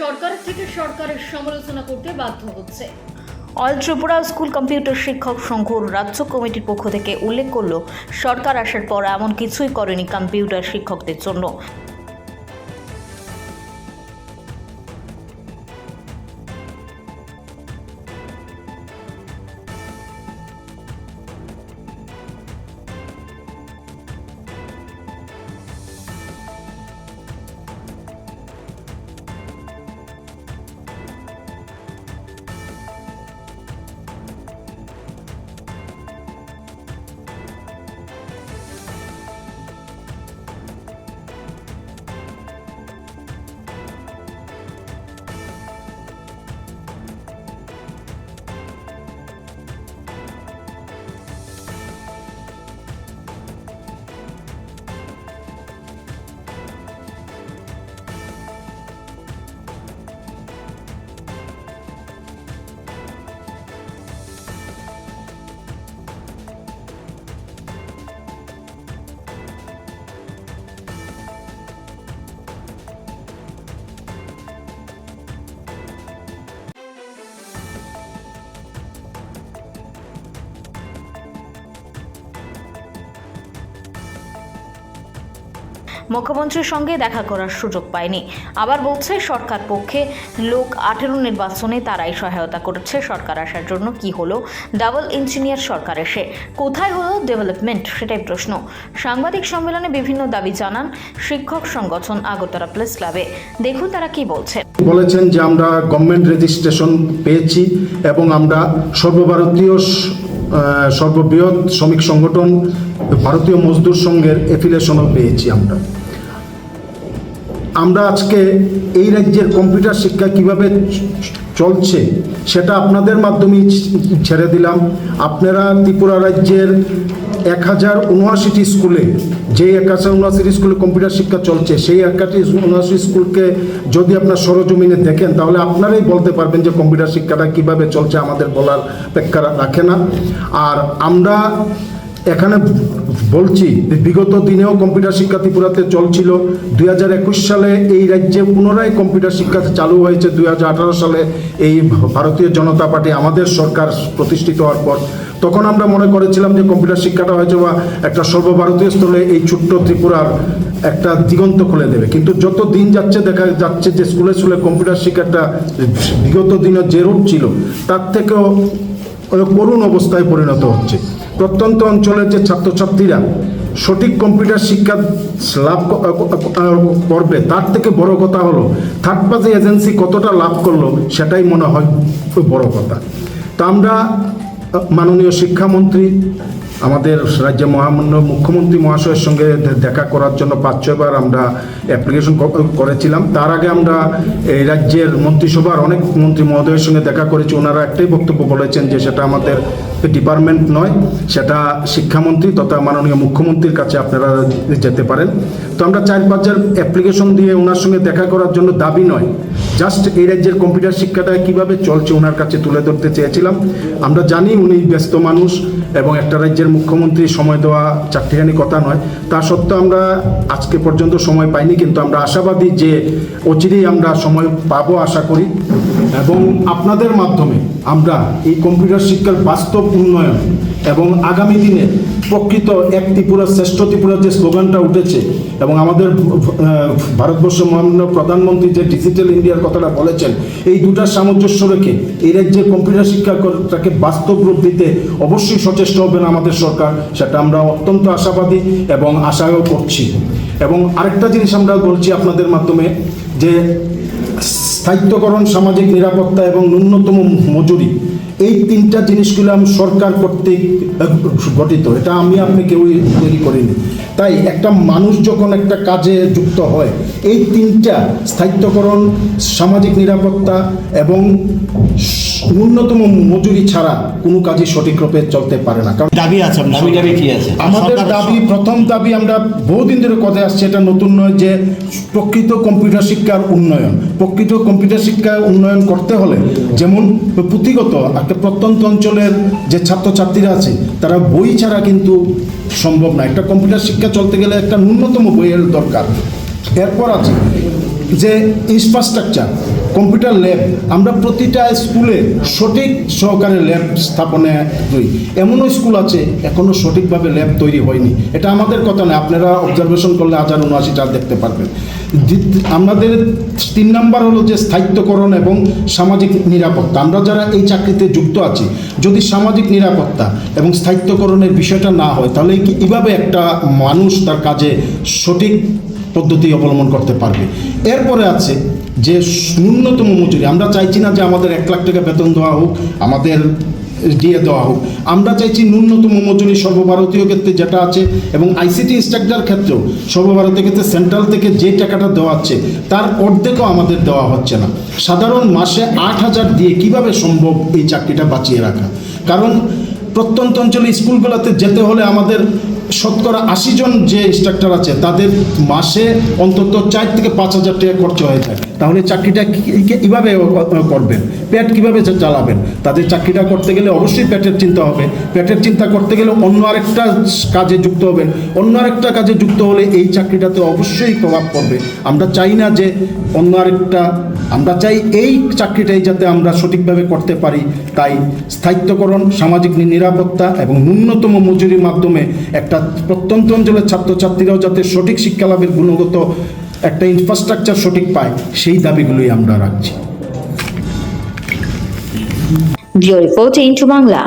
সরকারের থেকে সরকারের সমালোচনা করতে বাধ্য হচ্ছে। অল ত্রিপুরা স্কুল কম্পিউটার শিক্ষক সংঘ রাজ্য কমিটির পক্ষ থেকে উল্লেখ করল, সরকার আসার পর এমন কিছুই করেনি কম্পিউটার শিক্ষকদের জন্য। মুখ্যমন্ত্রীর সঙ্গে দেখা করার সুযোগ পায়নি। আবার বলছে, সরকার পক্ষে লোক আঠেরো নির্বাচনে তারাই সহায়তা করেছে। সরকার আসার জন্য কি হলো? ডাবল ইঞ্জিনিয়ার সরকার এসে কোথায় হলো ডেভেলপমেন্ট? সেটাই প্রশ্ন। সাংবাদিক সম্মেলনে বিভিন্ন দাবি জানান শিক্ষক সংগঠন আগরতলা প্রেস ক্লাবে। দেখুন তারা কি বলছে। বলেছেন যে আমরা গভর্নমেন্ট রেজিস্ট্রেশন পেয়েছি এবং আমরা সর্বভারতীয় সর্ববৃহৎ শ্রমিক সংগঠন ভারতীয় মজদুর সংঘের এফিলিয়েশনও পেয়েছি আমরা। আমরা আজকে এই রাজ্যের কম্পিউটার শিক্ষা কীভাবে চলছে সেটা আপনাদের মাধ্যমেই ছেড়ে দিলাম। আপনারা ত্রিপুরা রাজ্যের এক হাজার উনআশিটি স্কুলে যে এক হাজার উনআশিটি স্কুলে কম্পিউটার শিক্ষা চলছে, সেই একাটি উনআশি স্কুলকে যদি আপনার সরজমিনে দেখেন, তাহলে আপনারাই বলতে পারবেন যে কম্পিউটার শিক্ষাটা কীভাবে চলছে আমাদের বলার অপেক্ষা রাখে না। আর আমরা এখানে বলছি, বিগত দিনেও কম্পিউটার শিক্ষা ত্রিপুরাতে চলছিল। দুই হাজার একুশ সালে এই রাজ্যে পুনরায় কম্পিউটার শিক্ষা চালু হয়েছে। দুই হাজার আঠারো সালে এই ভারতীয় জনতা পার্টি আমাদের সরকার প্রতিষ্ঠিত হওয়ার পর তখন আমরা মনে করেছিলাম যে কম্পিউটার শিক্ষাটা হয়তো বা একটা সর্বভারতীয় স্তরে এই ছোট্ট ত্রিপুরার একটা দিগন্ত খুলে দেবে। কিন্তু যত দিন যাচ্ছে, দেখা যাচ্ছে যে স্কুলে স্কুলে কম্পিউটার শিক্ষাটা বিগত দিনে যে রূপ ছিল, তার থেকেও করুণ অবস্থায় পরিণত হচ্ছে। প্রত্যন্ত অঞ্চলের যে ছাত্রছাত্রীরা সঠিক কম্পিউটার শিক্ষা লাভ করবে, তার থেকে বড় কথা হলো থার্ড পার্টি এজেন্সি কতটা লাভ করল সেটাই মনে হয় বড় কথা। তা আমরা মাননীয় শিক্ষামন্ত্রী আমাদের রাজ্যের মহামান্য মুখ্যমন্ত্রী মহাশয়ের সঙ্গে দেখা করার জন্য পাঁচ ছয়বার আমরা অ্যাপ্লিকেশন করেছিলাম। তার আগে আমরা এই রাজ্যের মন্ত্রিসভার অনেক মন্ত্রী মহোদয়ের সঙ্গে দেখা করেছি। ওনারা একটাই বক্তব্য বলেছেন যে সেটা আমাদের ডিপার্টমেন্ট নয়, সেটা শিক্ষামন্ত্রী তথা মাননীয় মুখ্যমন্ত্রীর কাছে আপনারা যেতে পারেন। তো আমরা চার পাঁচবার অ্যাপ্লিকেশন দিয়ে ওনার সঙ্গে দেখা করার জন্য দাবি নয়। জাস্ট এই রাজ্যের কম্পিউটার শিক্ষাটা কীভাবে চলছে, ওনার কাছে তুলে ধরতে চেয়েছিলাম। আমরা জানি উনি ব্যস্ত মানুষ এবং একটা রাজ্যের মুখ্যমন্ত্রী সময় দেওয়া চারটিখানি কথা নয়। তা সত্ত্বেও আমরা আজকে পর্যন্ত সময় পাইনি, কিন্তু আমরা আশাবাদী যে অচিরেই আমরা সময় পাবো আশা করি। এবং আপনাদের মাধ্যমে আমরা এই কম্পিউটার শিক্ষার বাস্তব উন্নয়ন এবং আগামী দিনে প্রকৃত এক ত্রিপুরা শ্রেষ্ঠ ত্রিপুরার যে স্লোগানটা উঠেছে এবং আমাদের ভারতবর্ষ মহামান্য প্রধানমন্ত্রী যে ডিজিটাল ইন্ডিয়ার কথাটা বলেছেন, এই দুটার সামঞ্জস্য রেখে এই রাজ্যের কম্পিউটার শিক্ষাটাকে বাস্তব রূপ দিতে অবশ্যই সচেষ্ট হবেন আমাদের সরকার, সেটা আমরা অত্যন্ত আশাবাদী এবং আশাও করছি। এবং আরেকটা জিনিস আমরা বলছি আপনাদের মাধ্যমে, যে স্থায়িত্বকরণ, সামাজিক নিরাপত্তা এবং ন্যূনতম মজুরি এই তিনটা জিনিসগুলো আমি সরকার কর্তৃক গঠিত। এটা আমি আপনি কেউই তৈরি করিনি। তাই একটা মানুষ যখন একটা কাজে যুক্ত হয় এই তিনটা স্থায়িত্বকরণ সামাজিক নিরাপত্তা এবং ন্যূনতম মজুরি ছাড়া কোনো কাজই সঠিক রূপে চলতে পারে না। কারণ দাবি আছে দাবি দাবি কি আছে? আমাদের দাবি প্রথম দাবি আমরা বহুদিন ধরে কথা আসছে এটা নতুন নয় যে প্রকৃত কম্পিউটার শিক্ষার উন্নয়ন। প্রকৃত কম্পিউটার শিক্ষা উন্নয়ন করতে হলে যেমন পুঁথিগত একটা প্রত্যন্ত অঞ্চলের যে ছাত্রছাত্রীরা আছে, তারা বই ছাড়া কিন্তু সম্ভব না। একটা কম্পিউটার শিক্ষা চলতে গেলে একটা ন্যূনতম বইয়ের দরকার। এরপর আছে যে ইনফ্রাস্ট্রাকচার কম্পিউটার ল্যাব, আমরা প্রতিটা স্কুলে সঠিক সহকারে ল্যাব স্থাপনে করি এমনও স্কুল আছে এখনও সঠিকভাবে ল্যাব তৈরি হয়নি। এটা আমাদের কথা না আপনারা অবজারভেশন করলে হাজার উনআশিটা দেখতে পারবেন। আমাদের তিন নাম্বার হলো যে স্থায়িত্বকরণ এবং সামাজিক নিরাপত্তা। আমরা যারা এই চাকরিতে যুক্ত আছি, যদি সামাজিক নিরাপত্তা এবং স্থায়িত্বকরণের বিষয়টা না হয়, তাহলে কীভাবে একটা মানুষ তার কাজে সঠিক পদ্ধতি অবলম্বন করতে পারবে। এরপরে আছে যে ন্যূনতম মজুরি। আমরা চাইছি না যে আমাদের এক লাখ টাকা বেতন দেওয়া হোক, আমাদের দিয়ে দেওয়া হোক। আমরা চাইছি ন্যূনতম মজুরি সর্বভারতীয় ক্ষেত্রে যেটা আছে এবং আইসিটি ইনস্ট্রাক্টর ক্ষেত্রেও সর্বভারতীয় ক্ষেত্রে সেন্ট্রাল থেকে যে টাকাটা দেওয়া হচ্ছে, তার অর্ধেকও আমাদের দেওয়া হচ্ছে না। সাধারণ মাসে আট হাজার দিয়ে কীভাবে সম্ভব এই চাকরিটা বাঁচিয়ে রাখা? কারণ প্রত্যন্ত অঞ্চলে স্কুলগুলোতে যেতে হলে আমাদের শতকরা আশি জন যে ইনস্ট্রাক্টর আছে, তাদের মাসে অন্তত চার থেকে পাঁচ হাজার টাকা খরচ হয়ে থাকে। তাহলে চাকরিটা কি- কি- করবেন? পেট কীভাবে চালাবেন? তাদের চাকরিটা করতে গেলে অবশ্যই পেটের চিন্তা হবে। পেটের চিন্তা করতে গেলে অন্য আরেকটা কাজে যুক্ত হবেন। অন্য আরেকটা কাজে যুক্ত হলে এই চাকরিটাতে অবশ্যই প্রভাব পড়বে। আমরা চাই না যে অন্য আরেকটা, আমরা চাই এই চাকরিটাই যাতে আমরা সঠিকভাবে করতে পারি। তাই স্থায়িত্বকরণ, সামাজিক নিরাপত্তা এবং ন্যূনতম মজুরির মাধ্যমে একটা প্রত্যন্ত অঞ্চলের ছাত্রছাত্রীরাও যাতে সঠিক শিক্ষা লাভের গুণগত একটা ইনফ্রাস্ট্রাকচার সঠিক পায়, সেই দাবিগুলোই আমরা রাখছি। বাংলা